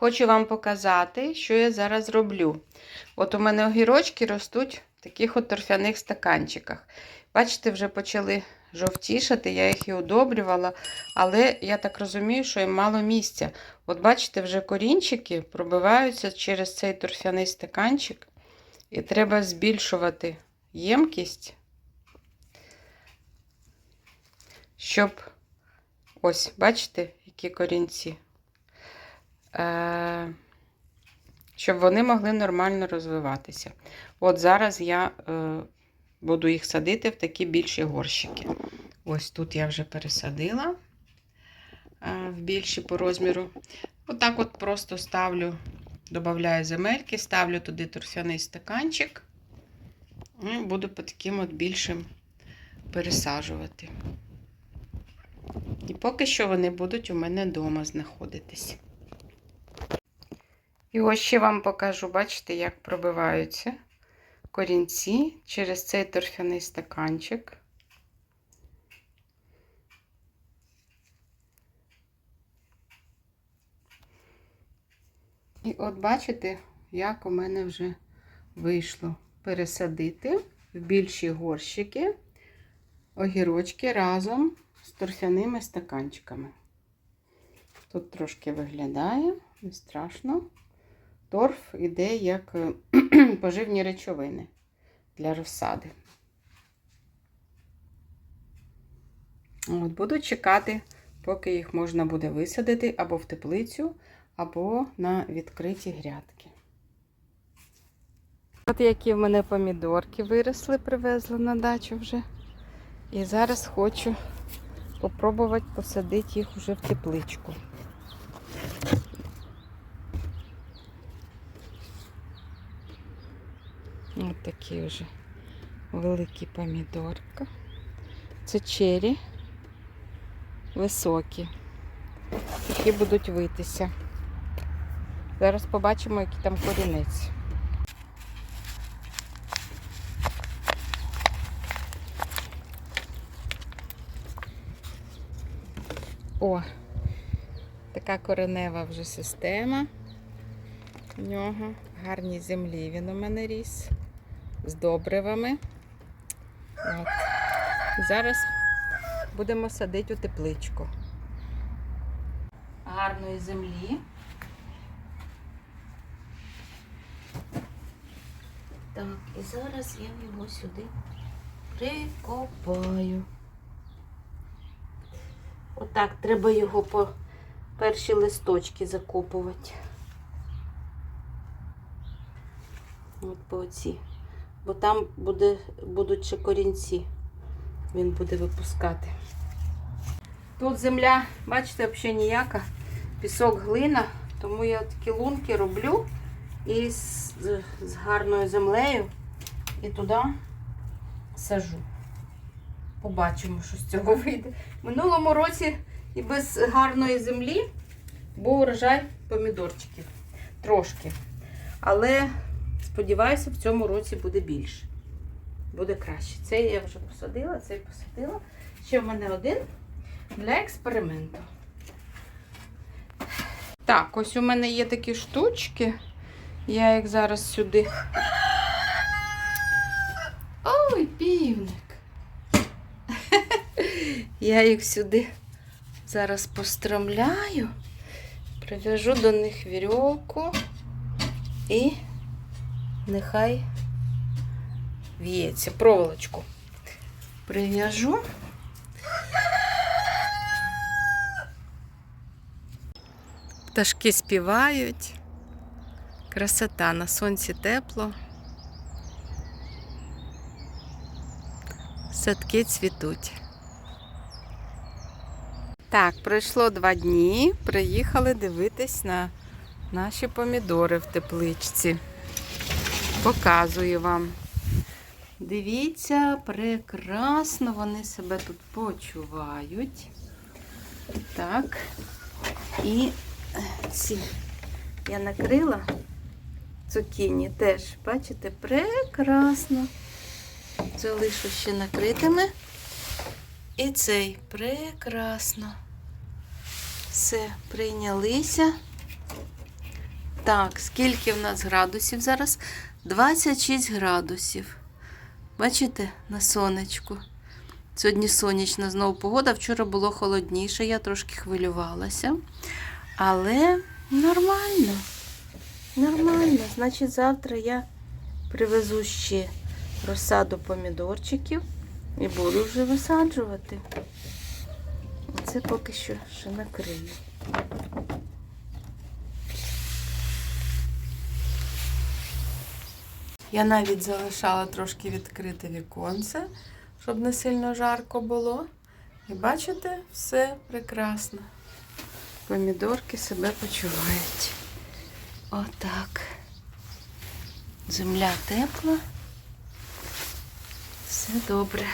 хочу вам показати, що я зараз роблю. От у мене огірочки ростуть в таких от торфяних стаканчиках. Бачите, вже почали жовтішати, я їх і удобрювала, але я так розумію, що їм мало місця. От бачите, вже корінчики пробиваються через цей торфяний стаканчик, і треба збільшувати ємкість, щоб ось, бачите, які корінці. Е, щоб вони могли нормально розвиватися. От зараз я е, буду їх садити в такі більші горщики. Ось тут я вже пересадила е, в більші по розміру. Отак от просто ставлю, додаю земельки, ставлю туди торфяний стаканчик. І буду по таким от більшим пересаджувати. І поки що вони будуть у мене вдома знаходитись. І ось ще вам покажу, бачите, як пробиваються корінці через цей торфяний стаканчик. І от бачите, як у мене вже вийшло пересадити в більші горщики огірочки разом з торфяними стаканчиками. Тут трошки виглядає, не страшно. Торф іде як е, поживні речовини для розсади. От, Буду чекати, поки їх можна буде висадити або в теплицю, або на відкриті грядки. От які в мене помідорки виросли, привезли на дачу вже. І зараз хочу попробувати посадити їх уже в тепличку. Ось такі вже великі помідорки. Це чері високі, які будуть витися. Зараз побачимо, який там корінець. О, така коренева вже система. У нього в гарній землі він у мене ріс з добривами. От. Зараз будемо садити у тепличку. Гарної землі. Так, і зараз я його сюди прикопаю. Отак, треба його по перші листочки закопувати. От по оці. Бо там буде, будуть ще корінці. Він буде випускати. Тут земля, бачите, взагалі ніяка. Пісок глина, тому я такі лунки роблю і з, з гарною землею і туди сажу. Побачимо, що з цього вийде. Минулому році і без гарної землі був урожай помідорчиків. Трошки. Але сподіваюся, в цьому році буде більше. Буде краще. Цей я вже посадила, цей посадила. Ще в мене один для експерименту. Так, ось у мене є такі штучки. Я їх зараз сюди. Ой, півник. Я їх сюди зараз постромляю, прив'яжу до них вірьовку і нехай в'ється проволочку. Прив'яжу. Пташки співають. Красота на сонці тепло. Садки цвітуть. Так, пройшло два дні. Приїхали дивитись на наші помідори в тепличці. Показую вам. Дивіться, прекрасно вони себе тут почувають. Так. І ці я накрила цукіні теж, бачите, прекрасно. Це лише ще накритими. І цей прекрасно. Все, прийнялися. Так, скільки в нас градусів зараз? 26 градусів. Бачите, на сонечку. Сьогодні сонячна знову погода. Вчора було холодніше, я трошки хвилювалася. Але нормально. Нормально. Значить, завтра я привезу ще розсаду помідорчиків і буду вже висаджувати. Це поки що ще накрию. Я навіть залишала трошки відкрите віконце, щоб не сильно жарко було. І бачите, все прекрасно. Помідорки себе почувають. Отак. Земля тепла. Все добре.